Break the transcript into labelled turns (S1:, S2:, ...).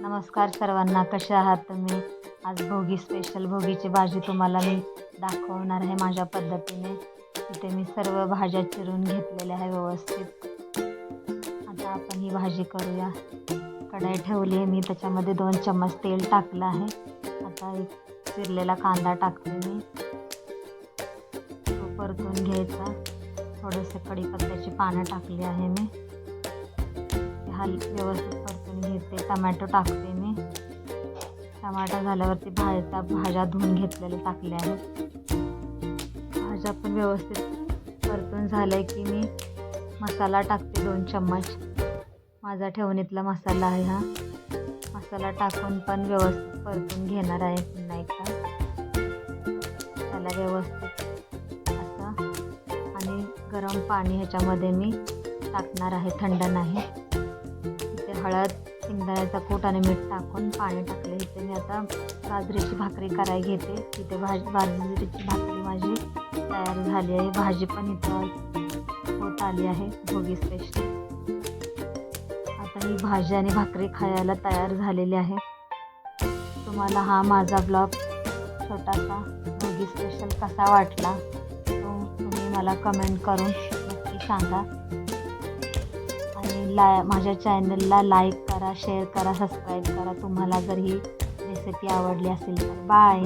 S1: नमस्कार सर्वांना कसे आहात तुम्ही? आज भोगी स्पेशल भोगीची भाजी तुम्हाला मी दाखवणार आहे माझ्या पद्धतीने. इथे मी सर्व भाज्या चिरून घेतलेल्या आहे व्यवस्थित. आता आपण ही भाजी करूया. कढाई ठेवली आहे मी त्याच्यामध्ये दोन चम्मच तेल टाकलं आहे. आता एक चिरलेला कांदा टाकते मी. तो परतून घ्यायचा. थोडेसे कढीपत्त्याची पानं टाकली आहे मी. हल व्यवस्थित घेते टमॅटो टाकते मी. टमाटा झाल्यावरती भाज्या भाज्या धुवून घेतलेल्या टाकल्या आहेत. भाज्या पण व्यवस्थित परतून झाल्या की मी मसाला टाकते दोन चम्मच. माझा ठेवणीतला मसाला आहे हा. मसाला टाकून पण व्यवस्थित परतून घेणार आहे पुन्हा एकदा. त्याला व्यवस्थित असं. आणि गरम पाणी ह्याच्यामध्ये मी टाकणार आहे थंड नाही. तिथे हळद शेंगदाण्याचा कूट आणि मीठ टाकून पाणी टाकले. इथे मी आता बाजरीची भाकरी करायला घेते. तिथे भाजी बाजरीची भाकरी माझी तयार झाली आहे. भाजी पण इथं होत आली आहे. भोगी स्पेशल आता ही भाजी आणि भाकरी खायला तयार झालेली आहे. तुम्हाला हा माझा ब्लॉग छोटासा भोगी स्पेशल कसा वाटला तो तुम्ही मला कमेंट करून नक्की सांगा. आणि ला माझ्या चॅनलला लाईक करा शेअर करा सबस्क्राईब करा. तुम्हाला जर ही रेसिपी आवडली असेल तर बाय